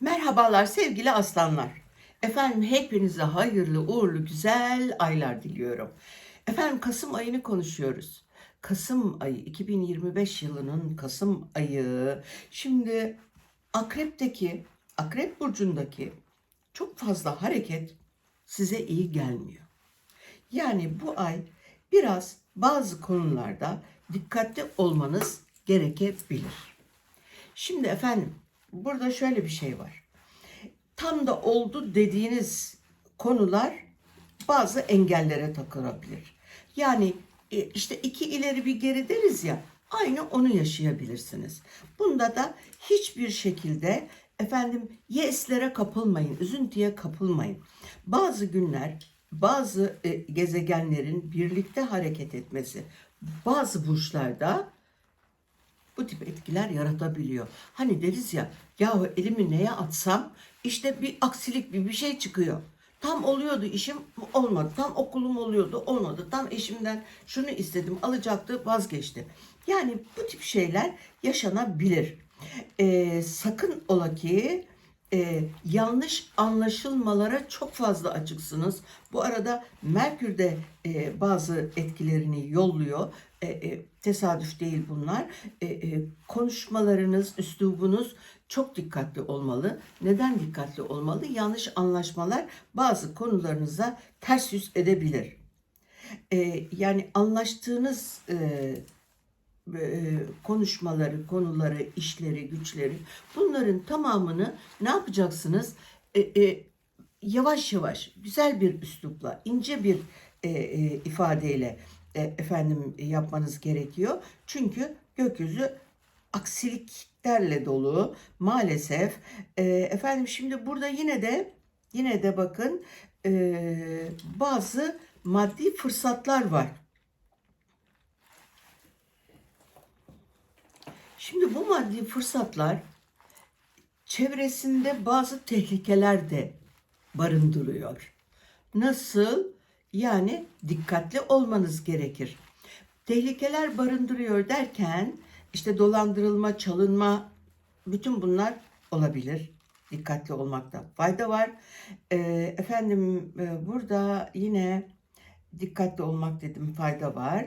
Merhabalar sevgili aslanlar. Efendim hepinize hayırlı, uğurlu, güzel aylar diliyorum. Efendim Kasım ayını konuşuyoruz. Kasım ayı, 2025 yılının Kasım ayı. Şimdi Akrep'teki, Akrep burcundaki çok fazla hareket size iyi gelmiyor. Yani bu ay biraz bazı konularda dikkatli olmanız gerekebilir. Şimdi efendim burada şöyle bir şey var. Tam da oldu dediğiniz konular bazı engellere takılabilir. Yani e, işte iki ileri bir geri deriz ya aynı onu yaşayabilirsiniz. Bunda da hiçbir şekilde efendim yeslere kapılmayın, üzüntüye kapılmayın. Bazı günler bazı e, gezegenlerin birlikte hareket etmesi bazı burçlarda bu tip etkiler yaratabiliyor. Hani deriz ya yahu elimi neye atsam işte bir aksilik bir bir şey çıkıyor. Tam oluyordu işim olmadı. Tam okulum oluyordu olmadı. Tam eşimden şunu istedim alacaktı vazgeçti. Yani bu tip şeyler yaşanabilir. Ee, sakın ola ki e, yanlış anlaşılmalara çok fazla açıksınız. Bu arada Merkür de e, bazı etkilerini yolluyor. E, e, tesadüf değil bunlar. E, e, konuşmalarınız, üslubunuz çok dikkatli olmalı. Neden dikkatli olmalı? Yanlış anlaşmalar bazı konularınıza ters yüz edebilir. E, yani anlaştığınız e, e, konuşmaları, konuları, işleri, güçleri bunların tamamını ne yapacaksınız? E, e, yavaş yavaş, güzel bir üslupla, ince bir e, e, ifadeyle e, efendim yapmanız gerekiyor. Çünkü gökyüzü aksiliklerle dolu maalesef. E, efendim şimdi burada yine de yine de bakın e, bazı maddi fırsatlar var. Şimdi bu maddi fırsatlar çevresinde bazı tehlikeler de barındırıyor. Nasıl? Yani dikkatli olmanız gerekir. Tehlikeler barındırıyor derken işte dolandırılma, çalınma bütün bunlar olabilir. Dikkatli olmakta fayda var. Ee, efendim e, burada yine dikkatli olmak dedim fayda var.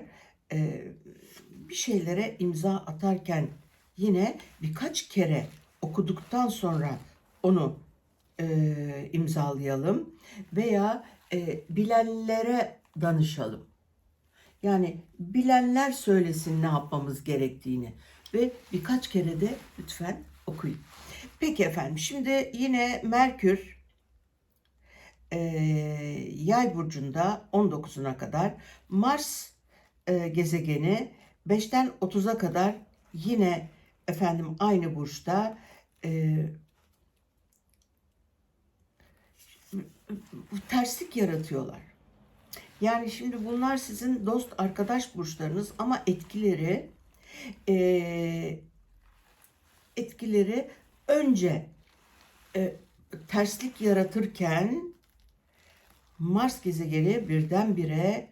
Ee, bir şeylere imza atarken yine birkaç kere okuduktan sonra onu e, imzalayalım veya e, bilenlere danışalım. Yani bilenler söylesin ne yapmamız gerektiğini ve birkaç kere de lütfen okuyun. Peki efendim şimdi yine Merkür e, Yay burcunda 19'una kadar Mars e, gezegeni 5'ten 30'a kadar yine efendim aynı burçta e, terslik yaratıyorlar. Yani şimdi bunlar sizin dost arkadaş burçlarınız ama etkileri e, etkileri önce e, terslik yaratırken Mars gezegeni birdenbire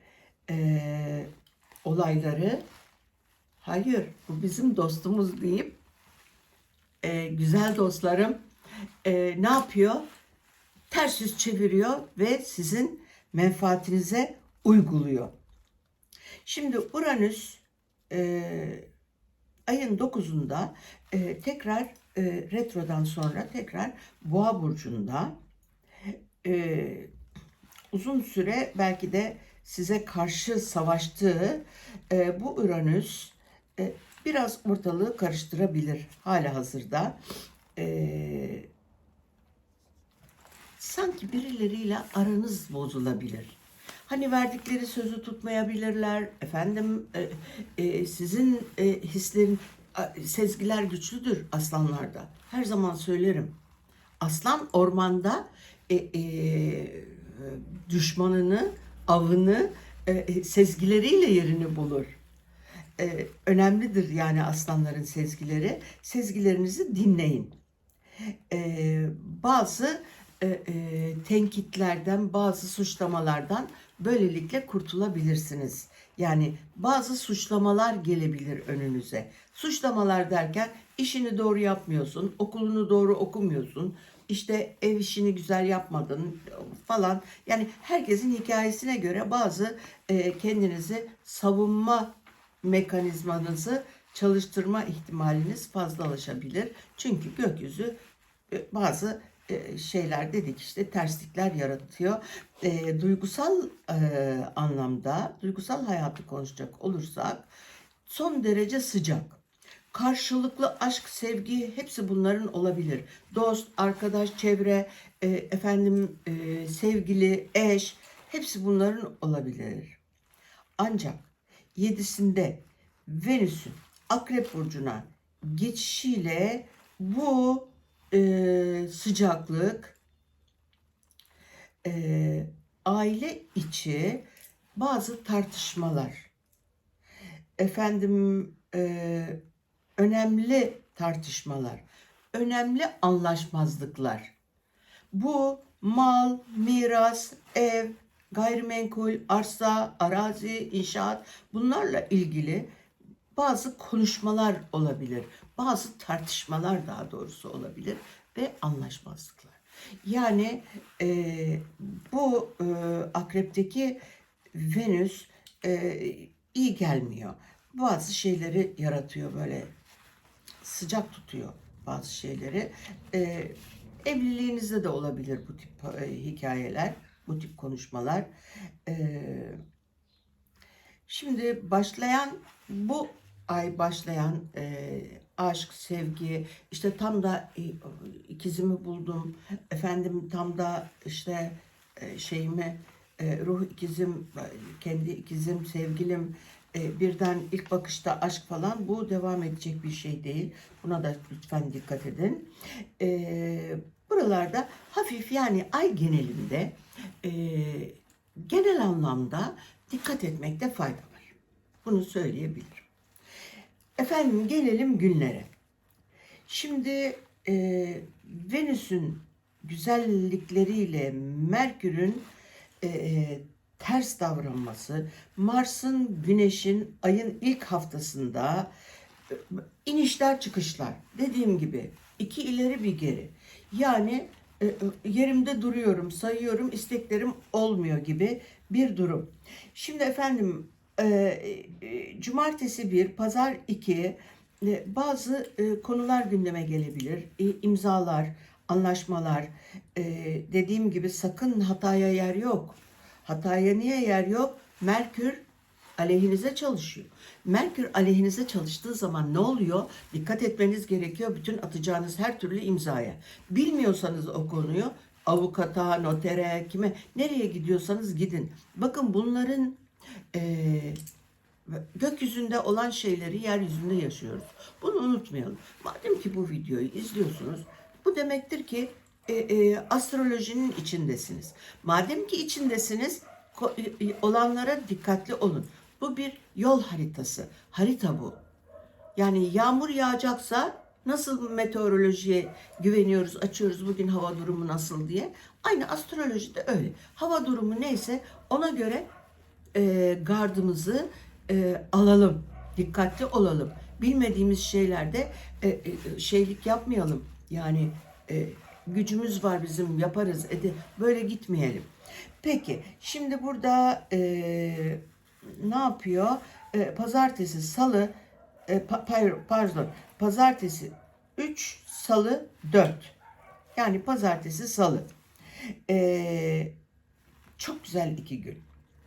e, olayları hayır bu bizim dostumuz deyip e, güzel dostlarım e, ne yapıyor? Ters yüz çeviriyor ve sizin menfaatinize uyguluyor. Şimdi Uranüs e, ayın 9'unda e, tekrar e, retrodan sonra tekrar Boğa burcunda e, uzun süre belki de size karşı savaştığı e, bu Uranüs e, biraz ortalığı karıştırabilir hala hazırda. E, sanki birileriyle aranız bozulabilir. Hani verdikleri sözü tutmayabilirler. Efendim e, e, sizin e, hislerin, sezgiler güçlüdür aslanlarda. Her zaman söylerim. Aslan ormanda e, e, düşmanını, avını e, sezgileriyle yerini bulur. E, önemlidir yani aslanların sezgileri. Sezgilerinizi dinleyin. E, bazı e, e, tenkitlerden, bazı suçlamalardan böylelikle kurtulabilirsiniz. Yani bazı suçlamalar gelebilir önünüze. Suçlamalar derken işini doğru yapmıyorsun, okulunu doğru okumuyorsun, işte ev işini güzel yapmadın falan. Yani herkesin hikayesine göre bazı e, kendinizi savunma mekanizmanızı çalıştırma ihtimaliniz fazlalaşabilir. Çünkü gökyüzü e, bazı şeyler dedik işte terslikler yaratıyor. E, duygusal e, anlamda, duygusal hayatı konuşacak olursak son derece sıcak. Karşılıklı aşk, sevgi hepsi bunların olabilir. Dost, arkadaş, çevre, e, efendim e, sevgili, eş hepsi bunların olabilir. Ancak yedisinde Venüs'ün Akrep Burcu'na geçişiyle bu e, sıcaklık e, aile içi bazı tartışmalar. Efendim e, önemli tartışmalar önemli anlaşmazlıklar. Bu mal, miras, ev, gayrimenkul, arsa, arazi, inşaat bunlarla ilgili bazı konuşmalar olabilir. Bazı tartışmalar daha doğrusu olabilir ve anlaşmazlıklar. Yani e, bu e, akrepteki Venüs e, iyi gelmiyor. Bazı şeyleri yaratıyor böyle sıcak tutuyor bazı şeyleri. E, evliliğinizde de olabilir bu tip e, hikayeler, bu tip konuşmalar. E, şimdi başlayan bu ay başlayan e, aşk, sevgi, işte tam da e, ikizimi buldum, efendim tam da işte e, şeyimi, e, ruh ikizim, e, kendi ikizim, sevgilim, e, birden ilk bakışta aşk falan bu devam edecek bir şey değil. Buna da lütfen dikkat edin. E, buralarda hafif yani ay genelinde e, genel anlamda dikkat etmekte fayda var. Bunu söyleyebilirim. Efendim gelelim günlere. Şimdi e, Venüs'ün güzellikleriyle Merkür'ün e, ters davranması, Mars'ın, Güneş'in ayın ilk haftasında e, inişler çıkışlar. Dediğim gibi iki ileri bir geri. Yani e, e, yerimde duruyorum, sayıyorum, isteklerim olmuyor gibi bir durum. Şimdi efendim e, e, cumartesi bir, pazar iki e, bazı e, konular gündeme gelebilir. E, imzalar, anlaşmalar. E, dediğim gibi sakın hataya yer yok. Hataya niye yer yok? Merkür aleyhinize çalışıyor. Merkür aleyhinize çalıştığı zaman ne oluyor? Dikkat etmeniz gerekiyor bütün atacağınız her türlü imzaya. Bilmiyorsanız o konuyu avukata, notere, kime, nereye gidiyorsanız gidin. Bakın bunların eee gökyüzünde olan şeyleri yeryüzünde yaşıyoruz. Bunu unutmayalım. Madem ki bu videoyu izliyorsunuz, bu demektir ki e, e, astrolojinin içindesiniz. Madem ki içindesiniz, ko- e, olanlara dikkatli olun. Bu bir yol haritası. Harita bu. Yani yağmur yağacaksa nasıl meteorolojiye güveniyoruz, açıyoruz bugün hava durumu nasıl diye. Aynı astrolojide öyle. Hava durumu neyse ona göre e, gardımızı e, alalım. Dikkatli olalım. Bilmediğimiz şeylerde e, e, şeylik yapmayalım. Yani e, gücümüz var bizim yaparız. Ede, böyle gitmeyelim. Peki şimdi burada e, ne yapıyor? E, pazartesi, salı, e, pa- pardon, pazartesi 3, salı 4. Yani pazartesi, salı. E, çok güzel iki gün.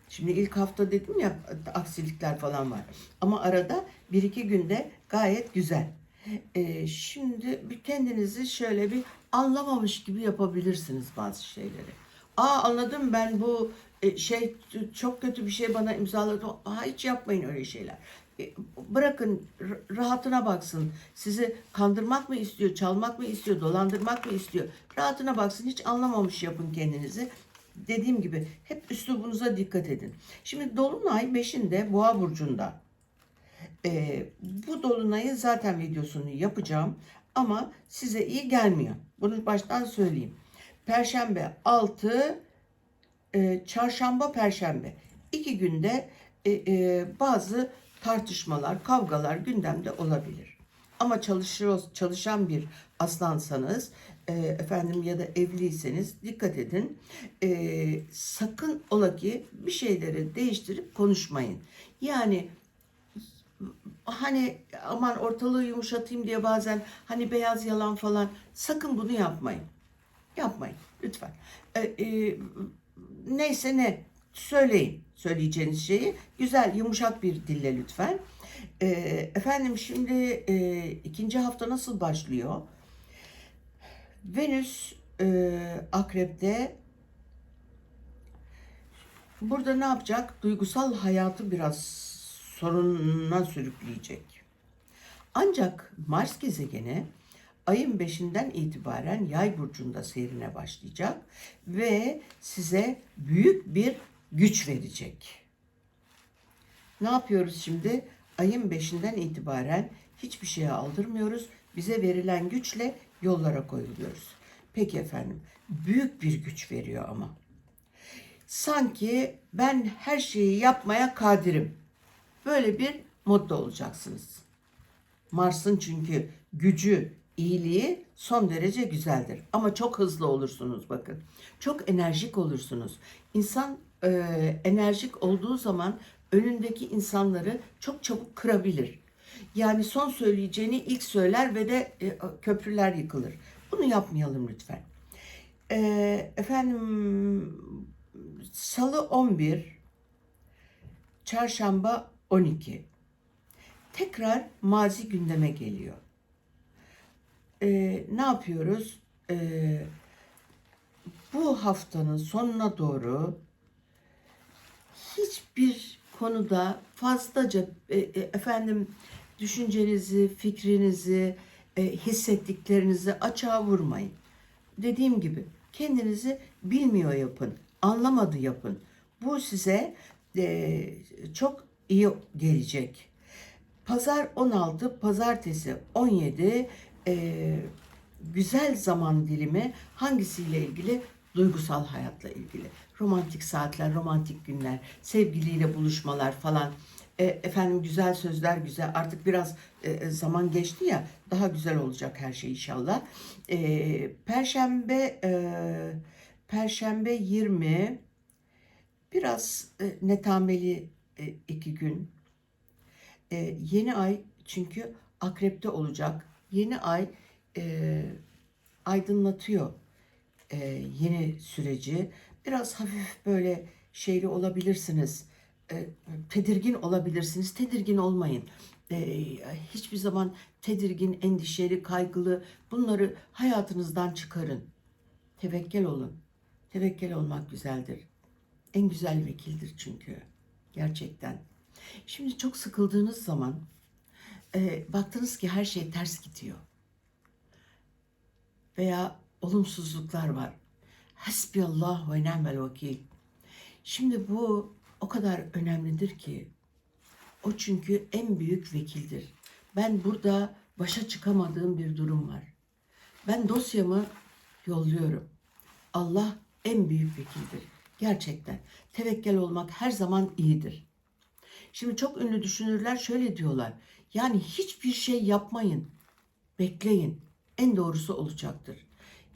Şimdi ilk hafta dedim ya aksilikler falan var. Ama arada bir iki günde gayet güzel. Ee, şimdi bir kendinizi şöyle bir anlamamış gibi yapabilirsiniz bazı şeyleri. Aa anladım ben bu e, şey çok kötü bir şey bana imzaladı. Aa, hiç yapmayın öyle şeyler. E, Bırakın rahatına baksın. Sizi kandırmak mı istiyor, çalmak mı istiyor, dolandırmak mı istiyor? Rahatına baksın. Hiç anlamamış yapın kendinizi dediğim gibi hep üslubunuza dikkat edin. Şimdi Dolunay 5'inde Boğa burcunda. Ee, bu dolunayın zaten videosunu yapacağım ama size iyi gelmiyor. Bunu baştan söyleyeyim. Perşembe 6, e, çarşamba perşembe. iki günde e, e, bazı tartışmalar, kavgalar gündemde olabilir. Ama çalışıyor, çalışan bir aslansanız e, efendim ya da evliyseniz dikkat edin. E, sakın ola ki bir şeyleri değiştirip konuşmayın. Yani hani aman ortalığı yumuşatayım diye bazen hani beyaz yalan falan sakın bunu yapmayın. Yapmayın lütfen. E, e, neyse ne söyleyin söyleyeceğiniz şeyi. Güzel yumuşak bir dille lütfen. E, efendim şimdi e, ikinci hafta nasıl başlıyor? Venüs e, akrepte burada ne yapacak? Duygusal hayatı biraz sorununa sürükleyecek. Ancak Mars gezegeni ayın 5'inden itibaren yay burcunda seyrine başlayacak ve size büyük bir güç verecek. Ne yapıyoruz şimdi? Ayın 5'inden itibaren hiçbir şeye aldırmıyoruz. Bize verilen güçle yollara koyuluyoruz. Peki efendim, büyük bir güç veriyor ama. Sanki ben her şeyi yapmaya kadirim. Böyle bir modda olacaksınız. Mars'ın çünkü gücü, iyiliği son derece güzeldir. Ama çok hızlı olursunuz bakın. Çok enerjik olursunuz. İnsan e, enerjik olduğu zaman önündeki insanları çok çabuk kırabilir. Yani son söyleyeceğini ilk söyler ve de e, köprüler yıkılır. Bunu yapmayalım lütfen. E, efendim Salı 11, Çarşamba 12. Tekrar mazi gündeme geliyor. Ee, ne yapıyoruz? Ee, bu haftanın sonuna doğru hiçbir konuda fazlaca e, e, efendim düşüncenizi, fikrinizi, e, hissettiklerinizi açığa vurmayın. Dediğim gibi kendinizi bilmiyor yapın, anlamadı yapın. Bu size e, çok iyi gelecek. Pazar 16, pazartesi 17 e, güzel zaman dilimi hangisiyle ilgili? Duygusal hayatla ilgili. Romantik saatler, romantik günler, sevgiliyle buluşmalar falan. E, efendim güzel sözler güzel. Artık biraz e, zaman geçti ya daha güzel olacak her şey inşallah. E, Perşembe e, Perşembe 20 biraz e, netameli e, iki gün. E, yeni ay çünkü akrepte olacak. Yeni ay e, aydınlatıyor e, yeni süreci. Biraz hafif böyle şeyli olabilirsiniz. E, tedirgin olabilirsiniz. Tedirgin olmayın. E, hiçbir zaman tedirgin, endişeli, kaygılı bunları hayatınızdan çıkarın. Tevekkül olun. Tevekkül olmak güzeldir. En güzel vekildir çünkü. Gerçekten. Şimdi çok sıkıldığınız zaman e, baktınız ki her şey ters gidiyor. Veya olumsuzluklar var. Hasbiyallah ve ni'mel vekil. Şimdi bu o kadar önemlidir ki o çünkü en büyük vekildir. Ben burada başa çıkamadığım bir durum var. Ben dosyamı yolluyorum. Allah en büyük vekildir. Gerçekten. Tevekkül olmak her zaman iyidir. Şimdi çok ünlü düşünürler şöyle diyorlar. Yani hiçbir şey yapmayın. Bekleyin. En doğrusu olacaktır.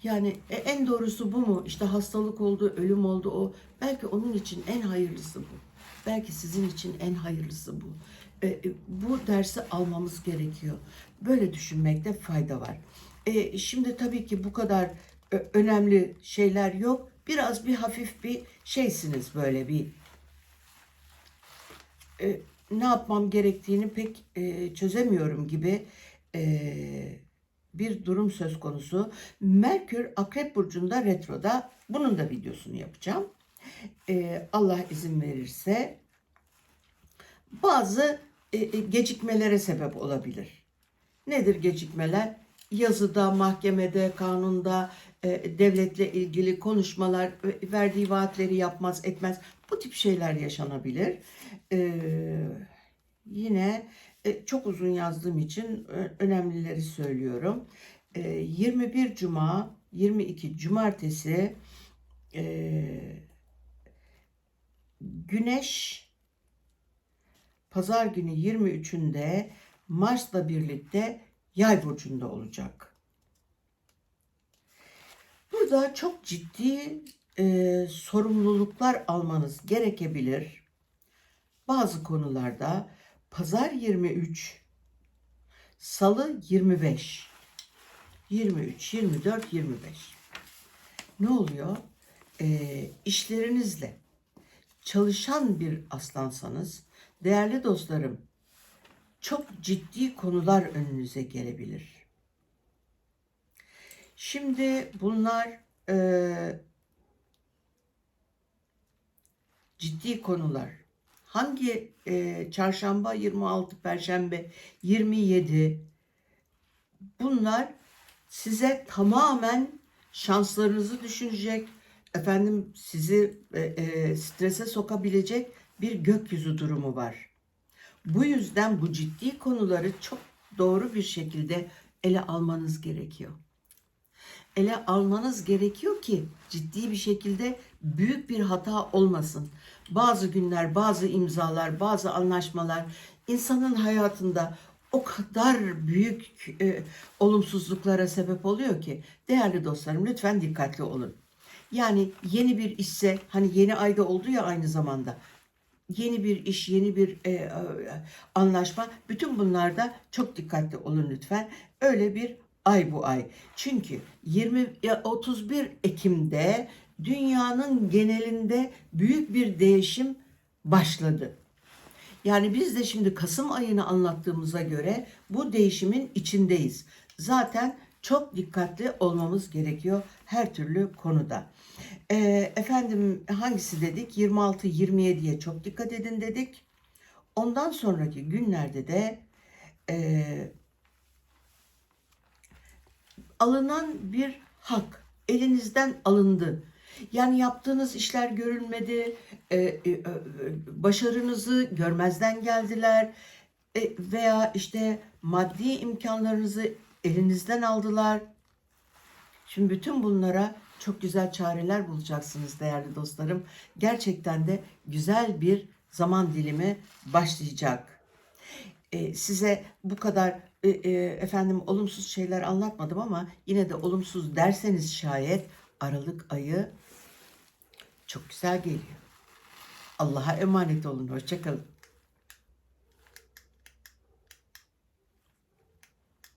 Yani e, en doğrusu bu mu? İşte hastalık oldu, ölüm oldu o. Belki onun için en hayırlısı bu. Belki sizin için en hayırlısı bu. E, e, bu dersi almamız gerekiyor. Böyle düşünmekte fayda var. E, şimdi tabii ki bu kadar e, önemli şeyler yok. Biraz bir hafif bir şeysiniz böyle bir e, ne yapmam gerektiğini pek e, çözemiyorum gibi e, bir durum söz konusu. Merkür Akrep Burcu'nda retroda bunun da videosunu yapacağım. E, Allah izin verirse bazı e, e, gecikmelere sebep olabilir. Nedir gecikmeler? Yazıda, mahkemede, kanunda, e, devletle ilgili konuşmalar, e, verdiği vaatleri yapmaz, etmez. Bu tip şeyler yaşanabilir. E, yine e, çok uzun yazdığım için e, önemlileri söylüyorum. E, 21 Cuma, 22 Cumartesi e, Güneş Pazar günü 23'ünde Mars'la birlikte Yay burcunda olacak. Burada çok ciddi e, sorumluluklar almanız gerekebilir. Bazı konularda pazar 23, salı 25, 23, 24, 25. Ne oluyor? E, işlerinizle çalışan bir aslansanız, değerli dostlarım, çok ciddi konular önünüze gelebilir. Şimdi bunlar e, ciddi konular. Hangi e, çarşamba 26, perşembe 27 bunlar size tamamen şanslarınızı düşünecek, efendim sizi e, e, strese sokabilecek bir gökyüzü durumu var. Bu yüzden bu ciddi konuları çok doğru bir şekilde ele almanız gerekiyor. Ele almanız gerekiyor ki ciddi bir şekilde büyük bir hata olmasın. Bazı günler, bazı imzalar, bazı anlaşmalar insanın hayatında o kadar büyük e, olumsuzluklara sebep oluyor ki değerli dostlarım lütfen dikkatli olun. Yani yeni bir işse hani yeni ayda oldu ya aynı zamanda yeni bir iş, yeni bir e, e, anlaşma. Bütün bunlarda çok dikkatli olun lütfen. Öyle bir ay bu ay. Çünkü 20 ya 31 Ekim'de dünyanın genelinde büyük bir değişim başladı. Yani biz de şimdi Kasım ayını anlattığımıza göre bu değişimin içindeyiz. Zaten çok dikkatli olmamız gerekiyor her türlü konuda. Ee, efendim hangisi dedik? 26-27'ye çok dikkat edin dedik. Ondan sonraki günlerde de e, alınan bir hak elinizden alındı. Yani yaptığınız işler görülmedi, e, e, e, başarınızı görmezden geldiler veya işte maddi imkanlarınızı elinizden aldılar. Şimdi bütün bunlara çok güzel çareler bulacaksınız değerli dostlarım. Gerçekten de güzel bir zaman dilimi başlayacak. Size bu kadar e, e, efendim olumsuz şeyler anlatmadım ama yine de olumsuz derseniz şayet Aralık ayı çok güzel geliyor. Allah'a emanet olun. Hoşçakalın.